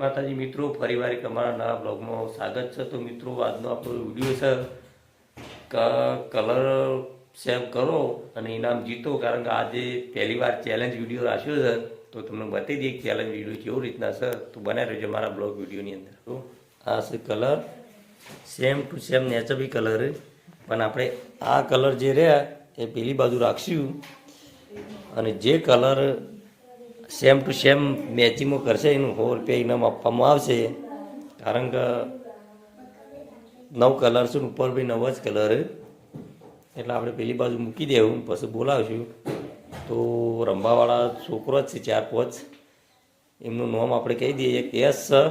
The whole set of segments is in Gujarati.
માતાજી, મિત્રો, ફરીવાર અમારા નવા બ્લોગમાં સ્વાગત છે. તો મિત્રો, આજનો આપણો વીડિયો છે કલર સેવ કરો અને ઇનામ જીતો. કારણ કે આજે પહેલી વાર ચેલેન્જ વીડિયો રાખ્યો છે. તો તમને બતાવી દઈએ ચેલેન્જ વીડિયો કેવી રીતના છે. તો બનાવી રહેજો મારા બ્લોગ વિડીયોની અંદર. તો આ છે colour same to same naturally colour. પણ આપણે આ કલર જે રહ્યા, એ પેલી બાજુ રાખશું અને જે કલર સેમ ટુ સેમ મેચિંગમાં કરશે એનું સો રૂપિયા ઇનામ આપવામાં આવશે. કારણ કે નવ કલર છે ને ઉપર બી નવ જ કલર એટલે આપણે પેલી બાજુ મૂકી દેવું પછી બોલાવશું. તો રમવાવાળા છોકરો જ છે ચાર પાંચ. એમનું નામ આપણે કહી દઈએ એક યશ છે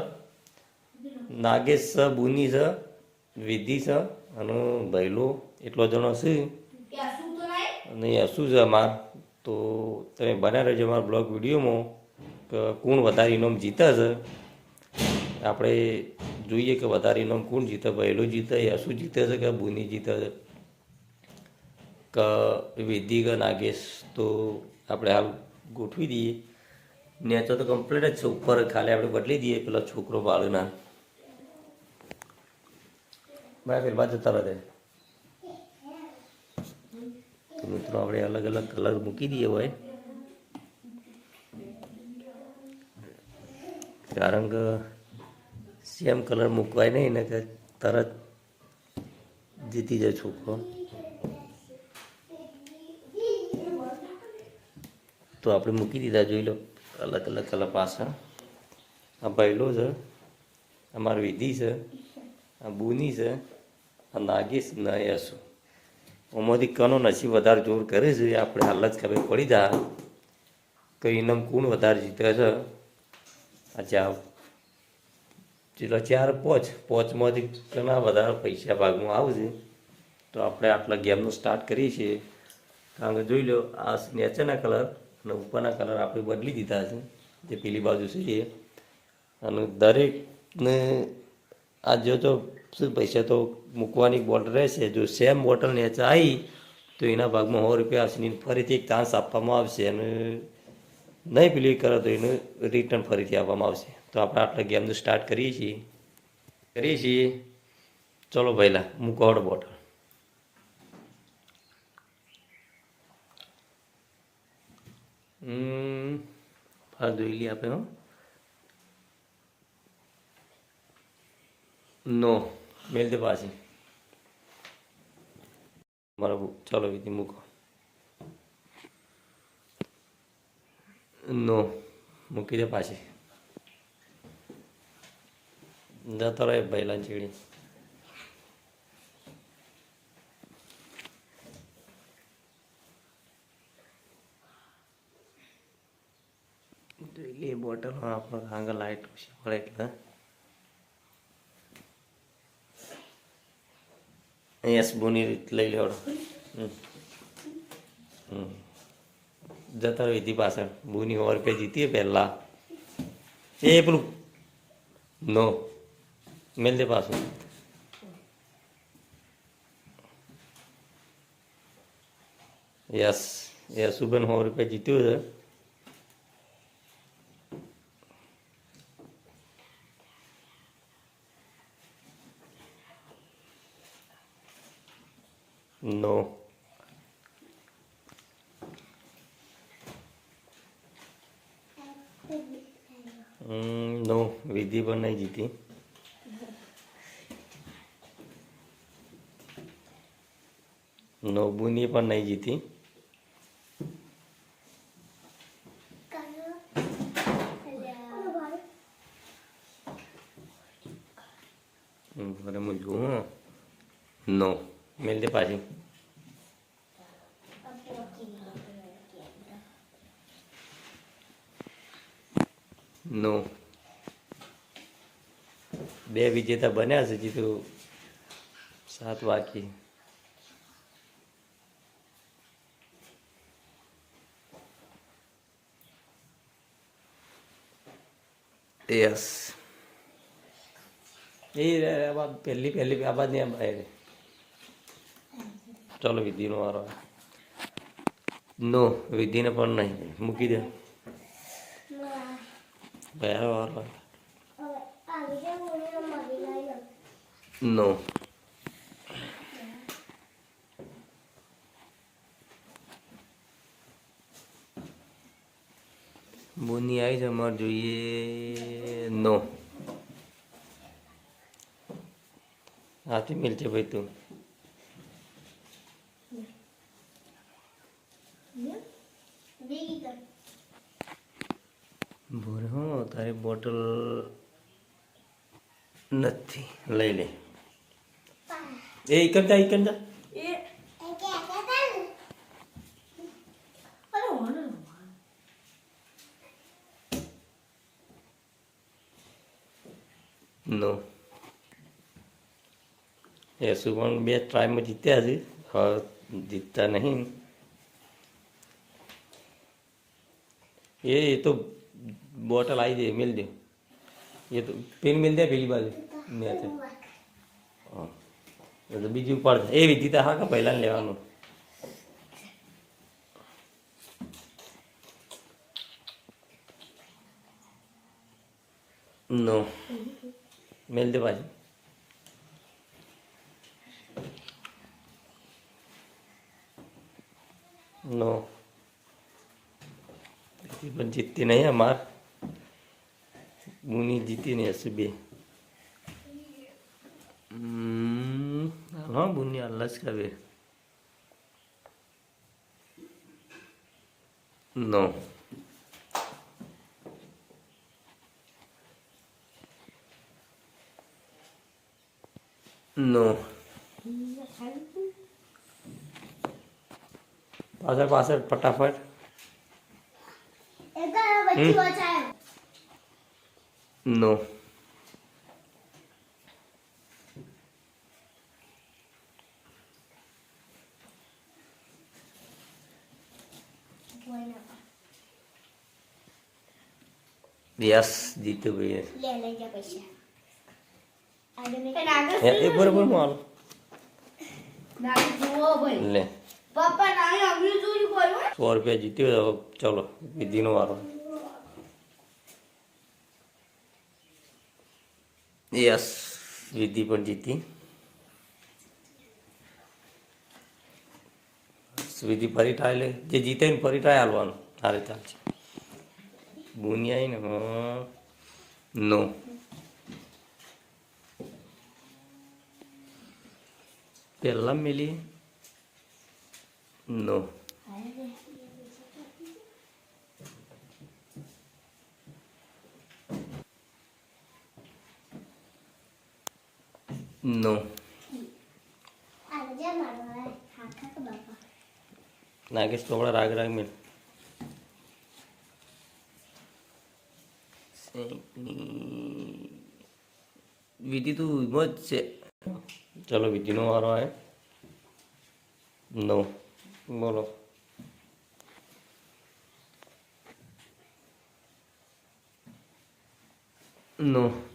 નાગેશ છે બુની છે વિધિ છે અને ભૈલો એટલો જણો છે. અને શું છે અમાર. તો તમે બન્યા રહેજો અમારા બ્લોગ વિડીયોમાં કોણ વધારે ઇનામ જીતે છે? આપણે જોઈએ કે વધારે ઇનામ કોણ જીતે, પહેલો જીતે, યા શું જીતે છે કે બુની જીતે છે? કે વિધિ કે નાગેશ તો આપણે હાલ ગોઠવી દઈએ. નેચો તો કમ્પ્લીટ જ છે, ઉપર ખાલી આપણે બદલી દઈએ પેલા છોકરો બાળના. બરાબર પેલા જતા રહે તો મિત્રો આપણે અલગ અલગ કલર મૂકી દઈએ હોય કારણ કે સેમ કલર મૂકવાય નહીં ને કે તરત જીતી જાય છોકરો. તો આપણે મૂકી દીધા, જોઈ લો. અલગ અલગ કલર પાછળ. આ પહેલો છે, આ મારી વિધિ છે, આ બુની છે, આ નાગેશ ના યશુ. ઓમાંથી કનો નસીબ વધારે જોર કરે છે, આપણે હાલ જ ખબર પડી જા. કે ઇનામ કોણ વધારે જીતે છે? અચ્છા ચેલો ચાર પોચ, પોચમાંથી ઘણા વધારે પૈસા ભાગમાં આવશે. તો આપણે આટલા ગેમનું સ્ટાર્ટ કરીએ છીએ. કારણ કે જોઈ લો, આ નેચરના કલર અને ઉપરના કલર આપણે બદલી દીધા છે. જે પેલી બાજુ છે એ. અને દરેકને આ જો તો શું પૈસા તો મૂકવાની બોટલ રહેશે. જો સેમ બોટલ નેચ આવી તો એના ભાગમાં સો રૂપિયા આવશે ને ફરીથી એક ચાન્સ આપવામાં આવશે અને નહીં પેલી કરે તો એનું રિટર્ન ફરીથી આપવામાં આવશે. તો આપણે આટલા ગેમનું સ્ટાર્ટ કરીએ છીએ. કરીએ છીએ. ચલો પહેલાં મૂકો બોટલ. હમ, હા, જોઈ લઈએ આપણે, હો. નો મેલ દે પાછી બરાબર ચાલો વિધિ મૂકો નો મૂકી દે પાછી જતો રહે પહેલા ચીડી જોઈ લઈએ બોટલ આપણો આગળ લાઈટ ઓછી પડે એટલે યસ બોની રીત લઈ લેવડો. જતા વિધિ પાછળ. બુની સો પે જીતીએ પહેલા. એ પેલું. નો. મેલ દે પાછું. યસ. યસુબેન સો રૂપિયા જીત્યું છે. નો નો વિધિ પણ નહીં જીતી. નો બુની પણ નહીં જીતી. હું જોઉં હો. નો મેલ દે પાછી નો બે વિજેતા બન્યા છે જીતું સાત બાકી યસ એ રે રે આ બાદ પહેલી પહેલી આ બાદ નહીં આ બાદ ચાલો વિધિનો વારો નો વિધિને પણ નહીં. મૂકી દે. કયા વારો નો. બોની આવી છે અમારે જોઈએ નો. આથી મિલ છે ભાઈ તું. ભેગી કર હો તારી બોટલ નથી. લઈ લે. એ કરતા એ કરતા. નો? યશુ પણ બે ટ્રાયમાં જીત્યા છે. જીતતા નહીં. એ એ તો બોટલ આવી જાય મેલ દે એ તો પેન મિલ દે પેલી બાજુ એ તો બીજું ઉપર એ વિધિતા હા કે પહેલાં લેવાનું નો મેલ દે પાછી નો પણ જીતતી નહીં અમાર મુની જીતી નહીં હશે બે. બુની જ કવે નો. નો. પાછળ પાછળ, ફટાફટ એ કર બચ્ચી બચાયો નો. યસ જીતુભાઈ ભાઈ લે લઈ જા પૈસા. આજે મેં એ એ બરોબર માલ નાની જુઓ ભાઈ. લે. પપ્પા નાની આવ્યું જોયું બોલો સો રૂપિયા જીત્યો ચલો વિધિનો વારો. યસ, વિધિ પણ જીતી. વિધિ ફરી ટ્રાય લે. જે જીતે ને ફરી ટ્રાય હાલવાનું, હારે ચાલશે બુનિયા ને નો. પહેલા મેલી. નો. બાપા. નાગેશ ચોપડા રાગ રાગ મેળ. વિધિ તું જ છે. ચલો વિધિનો વારો આવે. નો બોલો. નો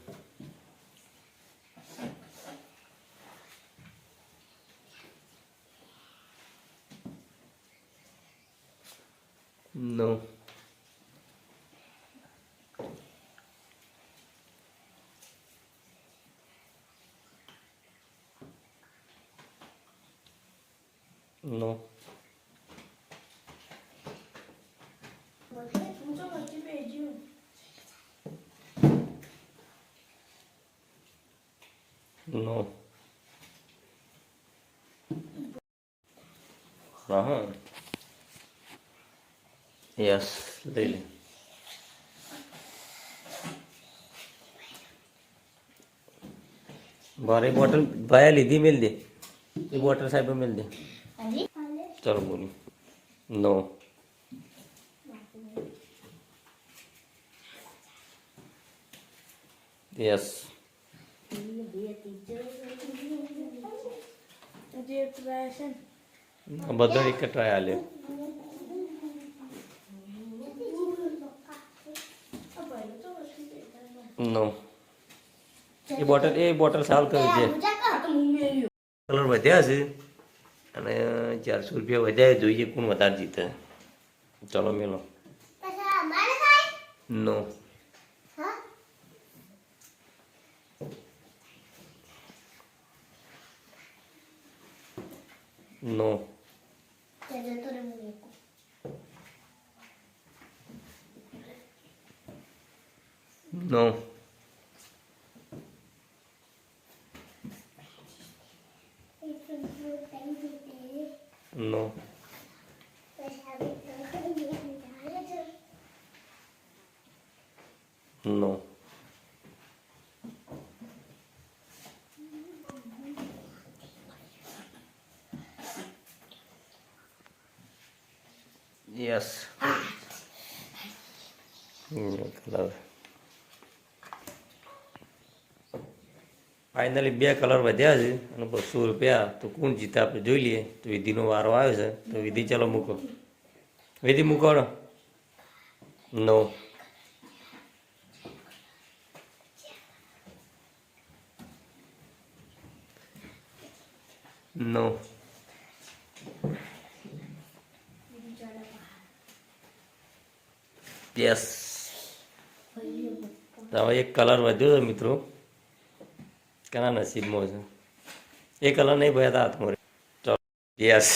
નો નો હું તો વચ્ચે ભેજ્યું નો હા યસ લઈ લે મારી બોટલ ભાયા લીધી મેલ દે એ બોટલ સાહેબ મેલ દે ચલો બોલી નો યસ બધો એક ટ્રાય આલે નો એ બોટલ એ બોટલ સાલ કરી છે કલર વધ્યા છે. અને ચારસો રૂપિયા વધ્યા જોઈએ કોણ વધારે જીતે. ચલો મેલો. નો નો તે જતો રે હું એકું. નો એક તો હું ટાઈમ જીતે. નો પછી આપણે તો ચાલે છે. નો યસ કલર ફાઇનલી બે કલર વધ્યા છે અને બસો રૂપિયા તો કોણ જીતે આપણે જોઈ લઈએ. તો વિધિનો વારો આવે છે. તો વિધિ ચાલો મૂકો. વિધિ મૂકો નો નો યસ હવે એક કલર વધ્યો છે મિત્રો. કના નસીબમાં છે. એ કલર નહીં ભયા હતા હાથમાં ચલો યસ.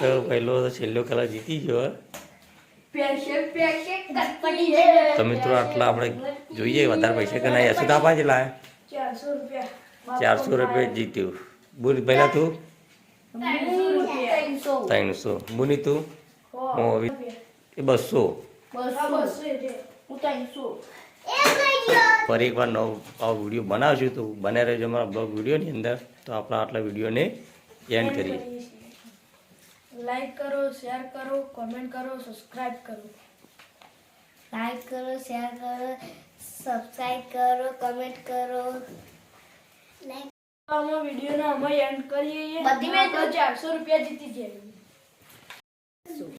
તો પહેલો તો છેલ્લો કલર જીતી ગયો. તો મિત્રો આટલા આપણે જોઈએ વધારે પૈસા કે નહીં હશું તાપા છે લાયા ચારસો રૂપિયા જીત્યું. બોલ પહેલા તું? ત્રણસો. બુની બોની તું? હું. એ બસો. બસો. ફરી એકવાર નવો આવો વીડિયો બનાવશું તો બને રહેજો અમારા બ્લોગ વિડીયોની અંદર. તો આપણે આટલા વિડીયોને એન્ડ કરીએ. લાઈક કરો શેર કરો કોમેન્ટ કરો સબસ્ક્રાઇબ કરો. લાઈક કરો શેર કરો સબસ્ક્રાઇબ કરો કમેન્ટ કરો. લાઈક આમાં વિડીયોનો અમે એન્ડ કરીએ બધી મેં ચારસો રૂપિયા જીતી જઈએ